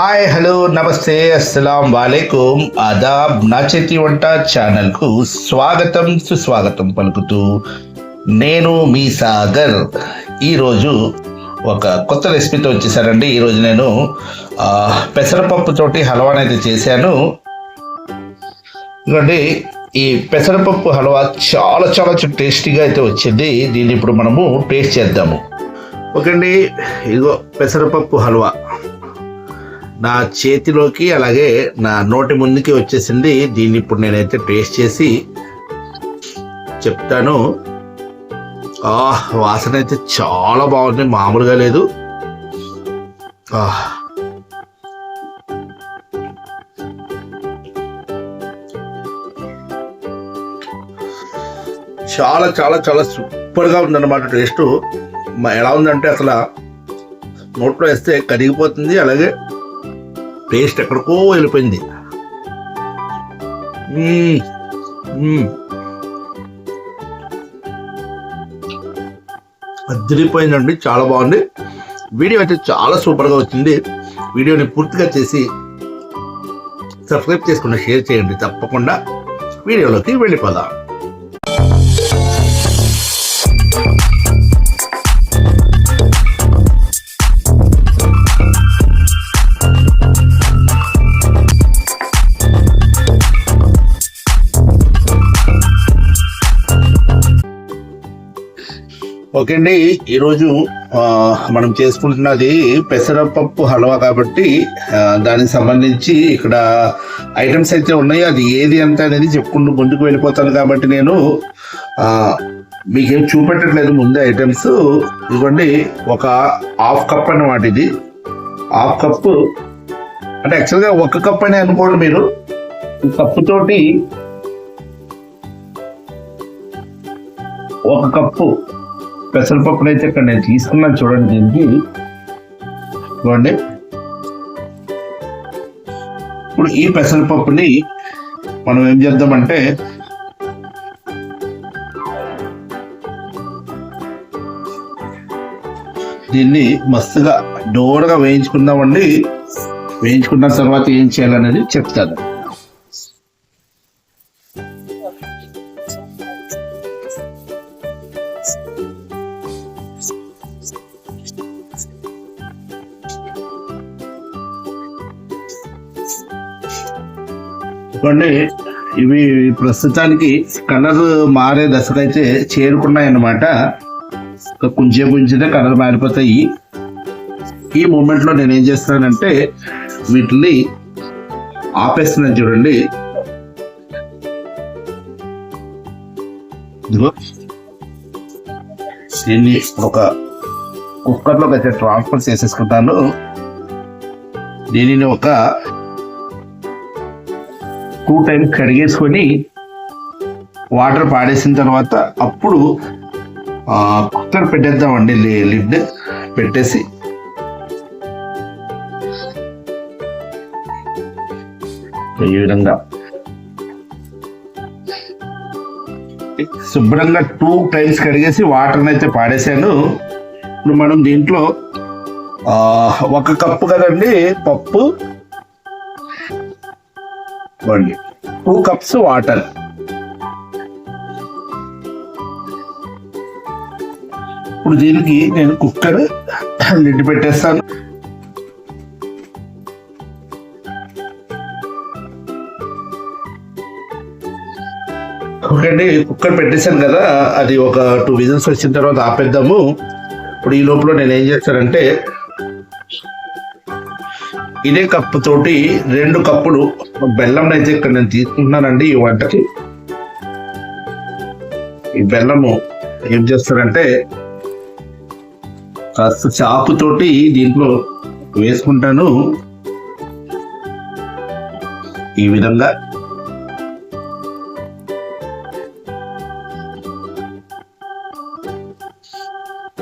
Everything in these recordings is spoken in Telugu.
హాయ్ హలో నమస్తే అస్సలం వాలేకుం ఆదాబ్ నా చేతి వంట ఛానల్కు స్వాగతం సుస్వాగతం పలుకుతూ నేను మీ సాగర్. ఈరోజు ఒక కొత్త రెసిపీతో వచ్చేసానండి. ఈరోజు నేను పెసరపప్పుతోటి హల్వానైతే హల్వాని అయితే చేశాను. ఇదిగోండి ఈ పెసరపప్పు హల్వా చాలా చాలా టేస్టీగా అయితే వచ్చింది. దీన్ని ఇప్పుడు మనము టేస్ట్ చేద్దాము. ఓకే అండి ఇదిగో పెసరపప్పు హల్వా. నా చేతిలోకి అలాగే నా నోటి ముందుకి వచ్చేసింది. దీన్ని ఇప్పుడు నేనైతే టేస్ట్ చేసి చెప్తాను. ఆ వాసన అయితే చాలా బాగుంది. మామూలుగా లేదు. ఆ చాలా చాలా చాలా సూపర్గా ఉందన్నమాట టేస్ట్. ఎలా ఉందంటే అసలు నోట్లో వేస్తే కరిగిపోతుంది. అలాగే టేస్ట్ ఎక్కడికో వెళ్ళిపోయింది. మ్మ్. అదిరిపోయిందండి చాలా బాగుంది. వీడియో అయితే చాలా సూపర్గా వచ్చింది. వీడియోని పూర్తిగా చేసి సబ్స్క్రైబ్ చేసుకుని షేర్ చేయండి. తప్పకుండా వీడియోలోకి వెళ్ళిపోదాం. ఓకే అండి ఈరోజు మనం చేసుకుంటున్నది పెసరపప్పు హల్వా కాబట్టి దానికి సంబంధించి ఇక్కడ ఐటమ్స్ అయితే ఉన్నాయి. అది ఏది ఎంత అనేది చెప్పుకుంటూ ముందుకు వెళ్ళిపోతాను కాబట్టి నేను మీకేం చూపెట్టట్లేదు ముందే ఐటమ్స్. ఇదిగోండి ఒక హాఫ్ కప్ అన్నమాట ఇది. హాఫ్ కప్పు అంటే యాక్చువల్గా ఒక కప్ అని అనుకోండి మీరు. కప్పుతోటి ఒక కప్పు పెసరపప్పును అయితే ఇక్కడ నేను తీసుకున్నాను చూడండి దీనికి. చూడండి ఇప్పుడు ఈ పెసరపప్పుని మనం ఏం చేద్దామంటే దీన్ని మస్తుగా డోర్గా వేయించుకుందామండి. వేయించుకున్న తర్వాత ఏం చేయాలనేది చెప్తాను. చూడండి ఇవి ప్రస్తుతానికి కలర్ మారే దశకైతే చేరుకున్నాయి అన్నమాట కొంచెం కొంచెం కలర్ మారిపోతాయి. ఈ మూమెంట్లో నేను ఏం చేస్తానంటే వీటిని ఆపేస్తున్నాను చూడండి. దీన్ని ఒక కుక్కర్లోకి అయితే ట్రాన్స్ఫర్ చేసేసుకుంటాను. దీనిని ఒక టూ టైమ్స్ కడిగేసుకొని వాటర్ పాడేసిన తర్వాత అప్పుడు కుక్కర్ పెట్టేద్దామండి లిడ్ పెట్టేసి. ఈ విధంగా. శుభ్రంగా టూ టైమ్స్ కడిగేసి వాటర్ని అయితే పాడేశాను. ఇప్పుడు మనం దీంట్లో ఆ, ఒక కప్పు కదండి పప్పు ఇవ్వండి. Two cups water. ఇప్పుడు దీనికి నేను కుక్కర్ లిడ్ పెట్టేస్తాను. ఓకే అండి కుక్కర్ పెట్టేశాను కదా అది ఒక టూ విజన్స్ వచ్చిన తర్వాత ఆపేద్దాము. ఇప్పుడు ఈ లోపల నేను ఏం చేస్తానంటే ఇదే కప్పు తోటి రెండు కప్పులు బెల్లం అయితే ఇక్కడ నేను తీసుకుంటున్నానండి ఈ వంటకి. ఈ బెల్లము ఏం చేస్తారంటే కాస్త చాపుతోటి దీంట్లో వేసుకుంటాను. ఈ విధంగా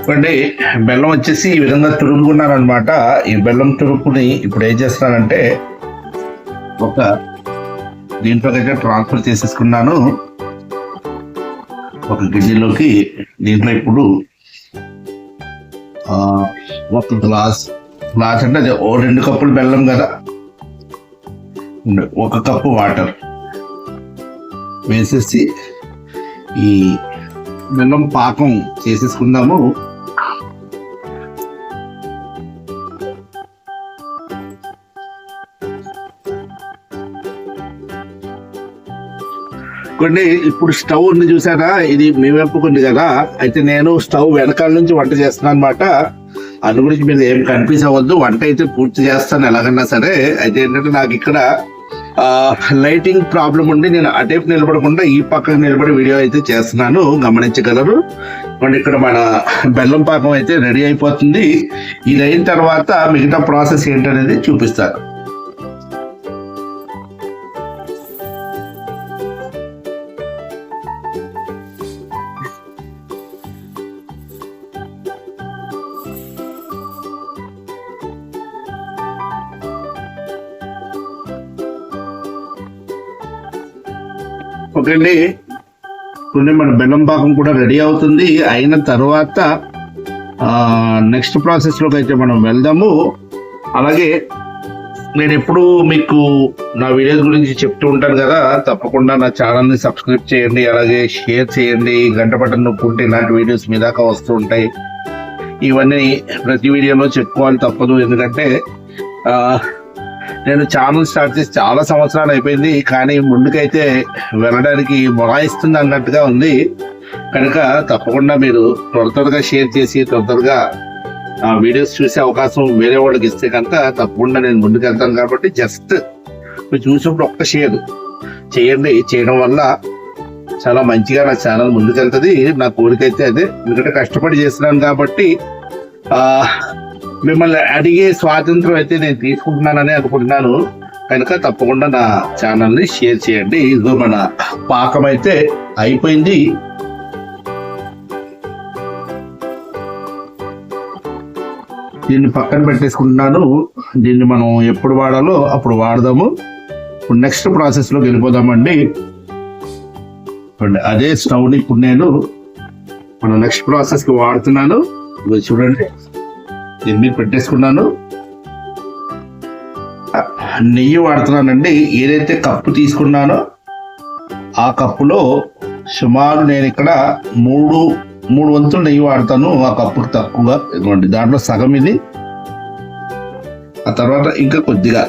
చూడండి బెల్లం వచ్చేసి ఈ విధంగా తురుముకున్నాను అనమాట ఈ బెల్లం తురుపుని ఇప్పుడు ఏం చేస్తున్నానంటే ఒక దీంట్లోకైతే ట్రాన్స్ఫర్ చేసేసుకున్నాను. ఒక గిన్నెలోకి దీంట్లో ఇప్పుడు ఒక గ్లాస్ గ్లాస్ అంటే అదే ఓ రెండు కప్పులు బెల్లం కదా. ఒక కప్పు వాటర్ వేసేసి ఈ బెల్లం పాకం చేసేసుకుందాము. కొన్ని ఇప్పుడు స్టవ్ ఉంది చూసారా? ఇది మీ వైపుకుంది కదా? అయితే నేను స్టవ్ వెనకాల నుంచి వంట చేస్తున్నాను అనమాట అందు గురించి మీరు ఏం కన్ఫ్యూజ్ అవ్వద్దు. వంట అయితే పూర్తి చేస్తాను ఎలాగన్నా సరే. అయితే ఏంటంటే నాకు ఇక్కడ లైటింగ్ ప్రాబ్లం ఉండి నేను అటేపు నిలబడకుండా ఈ పక్కకు నిలబడి వీడియో అయితే చేస్తున్నాను. గమనించగలరు. ఇక్కడ మన బెల్లం పాకం అయితే రెడీ అయిపోతుంది. ఇది అయిన తర్వాత మిగతా ప్రాసెస్ ఏంటనేది చూపిస్తాను. ఓకే అండి ఇప్పుడు మన బెల్లం పాకం కూడా రెడీ అవుతుంది. అయిన తర్వాత నెక్స్ట్ ప్రాసెస్లోకి అయితే మనం వెళ్దాము. అలాగే నేను ఎప్పుడు మీకు నా వీడియోస్ గురించి చెప్తూ ఉంటాను కదా తప్పకుండా నా ఛానల్ని సబ్స్క్రైబ్ చేయండి అలాగే షేర్ చేయండి. గంట బటన్ నొక్కుంటే ఇలాంటి వీడియోస్ మీ దాకా వస్తూ ఉంటాయి. ఇవన్నీ ప్రతి వీడియోలో చెప్పుకోవాలి తప్పదు ఎందుకంటే నేను ఛానల్ స్టార్ట్ చేసి చాలా సంవత్సరాలు అయిపోయింది. కానీ ముందుకైతే వెళ్ళడానికి మొలాయిస్తుంది అన్నట్టుగా ఉంది. కనుక తప్పకుండా మీరు త్వర త్వరగా షేర్ చేసి త్వర త్వరగా ఆ వీడియోస్ చూసే అవకాశం వేరే వాళ్ళకి ఇస్తే కనుక తప్పకుండా నేను ముందుకు వెళ్తాను కాబట్టి జస్ట్ మీరు చూసినప్పుడు ఒక్క షేర్ చేయండి. చేయడం వల్ల చాలా మంచిగా నా ఛానల్ ముందుకెళ్తుంది నా కోరిక అయితే అదే. ఎందుకంటే కష్టపడి చేస్తున్నాను కాబట్టి మిమ్మల్ని అడిగే స్వాతంత్రం అయితే నేను తీసుకుంటున్నానని అనుకుంటున్నాను. కనుక తప్పకుండా నా ఛానల్ని షేర్ చేయండి. ఇదిగో మన పాకం అయితే అయిపోయింది. దీన్ని పక్కన పెట్టేసుకుంటున్నాను. దీన్ని మనం ఎప్పుడు వాడాలో అప్పుడు వాడదాము. ఇప్పుడు నెక్స్ట్ ప్రాసెస్లోకి వెళ్ళిపోదామండి. చూడండి, అదే స్టవ్ని ఇప్పుడు నేను మన నెక్స్ట్ ప్రాసెస్కి వాడుతున్నాను. చూడండి. దీని మీద పెట్టేసుకున్నాను. నెయ్యి వాడుతున్నానండి. ఏదైతే కప్పు తీసుకున్నానో ఆ కప్పులో సుమారు నేను ఇక్కడ మూడు మూడు వంతులు నెయ్యి వాడతాను. ఆ కప్పుకి తక్కువగా ఇదిగోండి దాంట్లో సగం ఇది. ఆ తర్వాత ఇంకా కొద్దిగా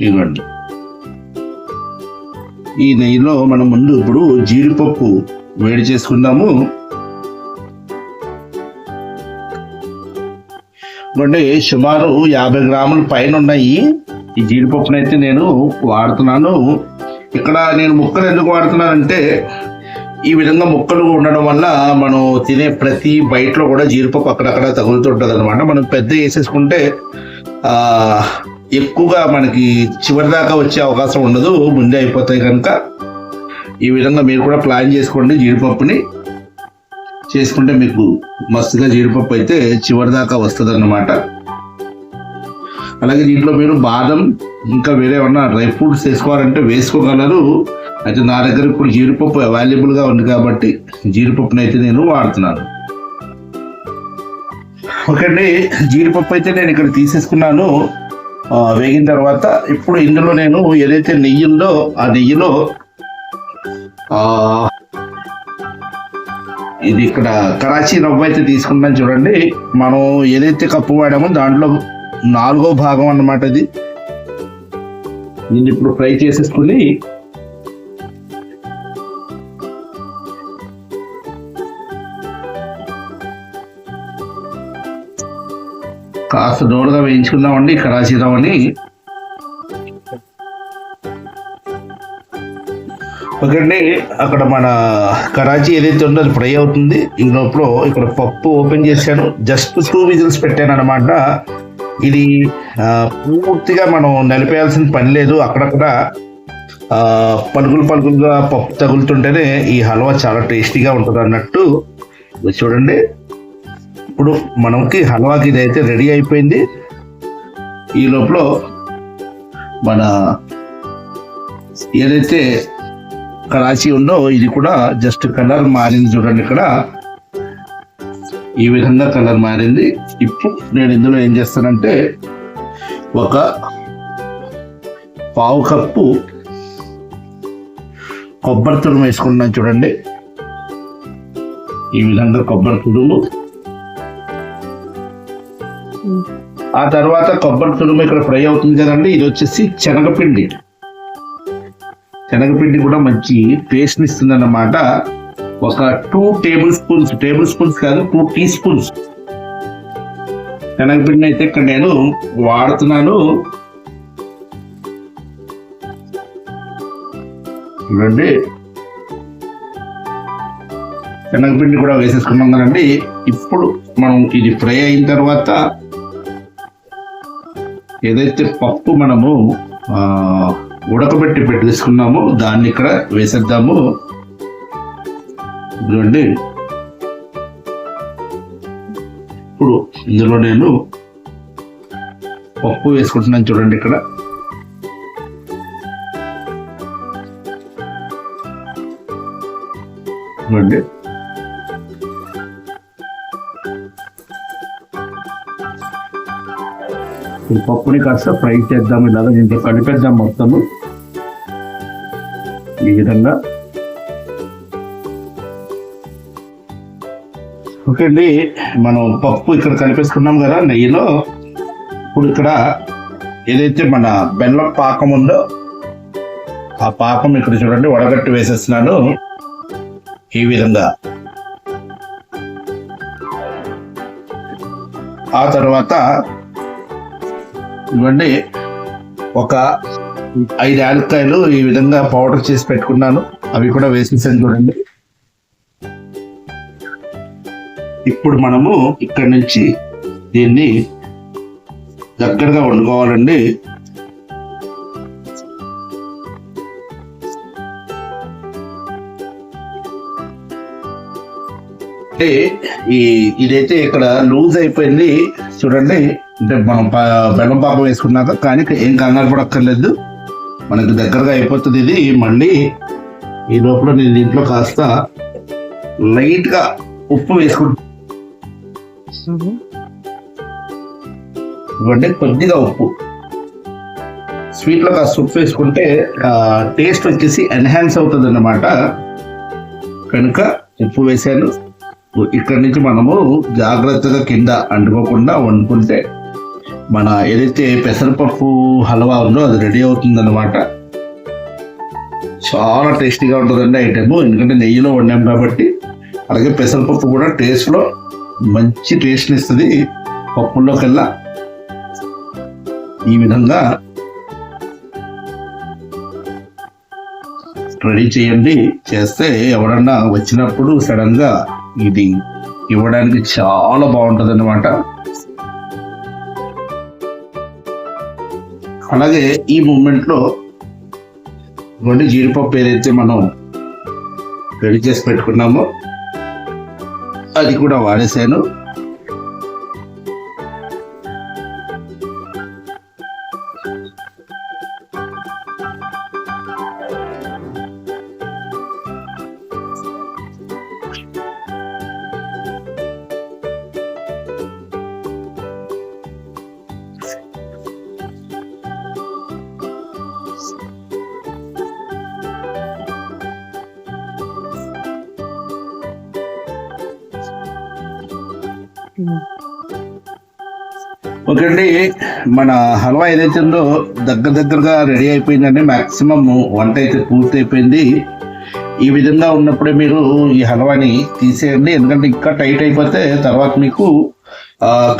ఇదిగోండి. ఈ నెయ్యిలో మనం ముందు ఇప్పుడు జీడిపప్పు వేడి చేసుకుందాము. నుండి సుమారు యాభై గ్రాముల పైన ఉన్నాయి ఈ జీడిపప్పునైతే నేను వాడుతున్నాను. ఇక్కడ నేను ముక్కలు ఎందుకు వాడుతున్నానంటే ఈ విధంగా ముక్కలు ఉండడం వల్ల మనం తినే ప్రతి బయటలో కూడా జీడిపప్పు అక్కడక్కడ తగులుతుంటుంది అనమాట మనం పెద్ద వేసేసుకుంటే ఎక్కువగా మనకి చివరి దాకా వచ్చే అవకాశం ఉండదు ముందే అయిపోతాయి కనుక. ఈ విధంగా మీరు కూడా ప్లాన్ చేసుకోండి జీడిపప్పుని. చేసుకుంటే మీకు మస్తుగా జీడిపప్పు అయితే చివరి దాకా వస్తుంది అన్నమాట అలాగే దీంట్లో మీరు బాదం ఇంకా వేరే ఏమన్నా డ్రై ఫ్రూట్స్ వేసుకోవాలంటే వేసుకోగలరు. అయితే నా దగ్గర ఇప్పుడు జీడిపప్పు అవైలబుల్గా ఉంది కాబట్టి జీడిపప్పును అయితే నేను వాడుతున్నాను. ఓకే అండి జీడిపప్పు అయితే నేను ఇక్కడ తీసేసుకున్నాను. వేగిన తర్వాత ఇప్పుడు ఇందులో నేను ఏదైతే నెయ్యి ఉందో ఆ నెయ్యిలో ఇది ఇక్కడ కరాచీ రవ్వ అయితే తీసుకున్నాను చూడండి. మనం ఏదైతే కప్పు వాడామో దాంట్లో నాలుగో భాగం అన్నమాట ఇది. దీన్ని ఇప్పుడు ఫ్రై చేసేసుకుని కాస్త దూరగా వేయించుకుందామండి కరాచీ రవ్వని. ఓకే అక్కడ మన కరాచీ ఏదైతే ఉందో అది ఫ్రై అవుతుంది. ఈ లోపల ఇక్కడ పప్పు ఓపెన్ చేశాను. జస్ట్ టూ విజిల్స్ పెట్టాను అనమాట ఇది పూర్తిగా మనం నలిపేయాల్సిన పని లేదు. అక్కడక్కడ పలుకులు పలుకులుగా పప్పు తగులుతుంటేనే ఈ హల్వా చాలా టేస్టీగా ఉంటుంది అన్నట్టు. చూడండి. ఇప్పుడు మనకి హల్వాకి ఇదైతే రెడీ అయిపోయింది. ఈ లోపల మన ఏదైతే రాసి ఉందో ఇది కూడా జస్ట్ కలర్ మారింది చూడండి ఇక్కడ. ఈ విధంగా కలర్ మారింది. ఇప్పుడు నేను ఇందులో ఏం చేస్తానంటే ఒక పావు కప్పు కొబ్బరి తురుము వేసుకుంటున్నాను చూడండి. ఈ విధంగా కొబ్బరి తురుము. ఆ తర్వాత కొబ్బరి తురుము ఇక్కడ ఫ్రై అవుతుంది కదండి. ఇది వచ్చేసి శనగపిండి. శనగపిండి కూడా మంచి టేస్ట్ ఇస్తుంది అన్నమాట ఒక two tablespoons tablespoons కాదు టూ టీ స్పూన్స్ శనగపిండిని అయితే ఇక్కడ నేను వాడుతున్నాను. చూడండి. శనగపిండి కూడా వేసేసుకున్నాం కదండి. ఇప్పుడు మనం ఇది ఫ్రై అయిన తర్వాత ఏదైతే పప్పు మనము ఉడకబెట్టి పెట్టేసుకున్నామో. దాన్ని ఇక్కడ వేసేద్దాము. ఇదిగోండి. ఇప్పుడు ఇందులో నేను పప్పు వేసుకుంటున్నాను చూడండి ఇక్కడ. ఇదిగోండి. ఈ పప్పుని కాస్త ఫ్రై చేద్దాం. ఇలాగ దీంట్లో కలిపేద్దాం మొత్తము. ఈ విధంగా. ఓకే అండి మనం పప్పు ఇక్కడ కనిపిస్తున్నాం కదా నెయ్యిలో. ఇప్పుడు ఇక్కడ ఏదైతే మన బెల్లం పాకం ఉందో ఆ పాకం ఇక్కడ చూడండి వడగట్టి వేసేస్తున్నాను. ఈ విధంగా. ఆ తర్వాత ఇవ్వండి ఒక ఐదు యాలక్కాయలు ఈ విధంగా పౌడర్ చేసి పెట్టుకున్నాను. అవి కూడా వేసేసాను చూడండి. ఇప్పుడు మనము ఇక్కడ నుంచి దీన్ని దగ్గరగా వండుకోవాలండి. అంటే ఈ ఇదైతే ఇక్కడ లూజ్ అయిపోయింది. చూడండి అంటే మనం బెల్లం పాకం వేసుకున్నాక కానీ ఏం కంగారు పడక్కర్లేదు. మనకి దగ్గరగా అయిపోతుంది ఇది. మళ్ళీ ఈ లోపల నేను దీంట్లో కాస్త లైట్గా ఉప్పు వేసుకుంటా. ఇవ్వండి కొద్దిగా ఉప్పు. స్వీట్లో కాస్త ఉప్పు వేసుకుంటే టేస్ట్ వచ్చేసి ఎన్హాన్స్ అవుతుంది అన్నమాట కనుక ఉప్పు వేసాను ఇక్కడి నుంచి మనము జాగ్రత్తగా కింద అంటుకోకుండా వండుకుంటే మన ఏదైతే పెసరపప్పు హల్వా ఉందో అది రెడీ అవుతుందన్నమాట. చాలా టేస్టీగా ఉంటుందండి ఐటమ్ ఎందుకంటే నెయ్యిలో వండాం కాబట్టి అలాగే పెసరపప్పు కూడా టేస్ట్లో మంచి టేస్ట్ని ఇస్తుంది పప్పుల్లోకెల్లా. ఈ విధంగా రెడీ చేయండి. చేస్తే ఎవరన్నా వచ్చినప్పుడు సడన్గా ఇది ఇవ్వడానికి చాలా బాగుంటుంది అనమాట అలాగే ఈ మూమెంట్లో ఇవ్వండి జీడిపప్పు ఏదైతే మనం రెడీ చేసి పెట్టుకున్నామో అది కూడా వాడేసాను ఓకే అండి మన హల్వా ఏదైతే ఉందో దగ్గర దగ్గరగా రెడీ అయిపోయిందండి మ్యాక్సిమమ్ వంట అయితే పూర్తి అయిపోయింది ఈ విధంగా ఉన్నప్పుడే మీరు ఈ హల్వాని తీసేయండి ఎందుకంటే ఇంకా టైట్ అయిపోతే తర్వాత మీకు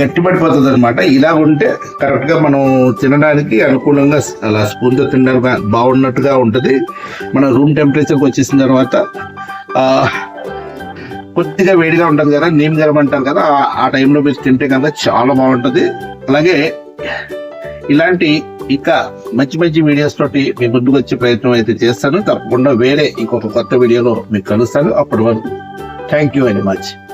గట్టిపడిపోతుంది అనమాట ఇలా ఉంటే కరెక్ట్గా మనం తినడానికి అనుకూలంగా అలా స్పూన్తో తినడానికి బాగున్నట్టుగా ఉంటుంది. మన రూమ్ టెంపరేచర్కి వచ్చేసిన తర్వాత కొద్దిగా వేడిగా ఉంటుంది కదా నీమ్ గరం అంటారు కదా ఆ- ఆ టైంలో మీరు తింటే కనుక చాలా బాగుంటుంది. అలాగే ఇలాంటి ఇంకా మంచి మంచి వీడియోస్ తోటి మీ ముందుకు వచ్చే ప్రయత్నం అయితే చేస్తాను. తప్పకుండా వేరే ఇంకొక కొత్త వీడియోలో మీకు కలుస్తాను. అప్పటి వరకు థ్యాంక్ యూ వెరీ మచ్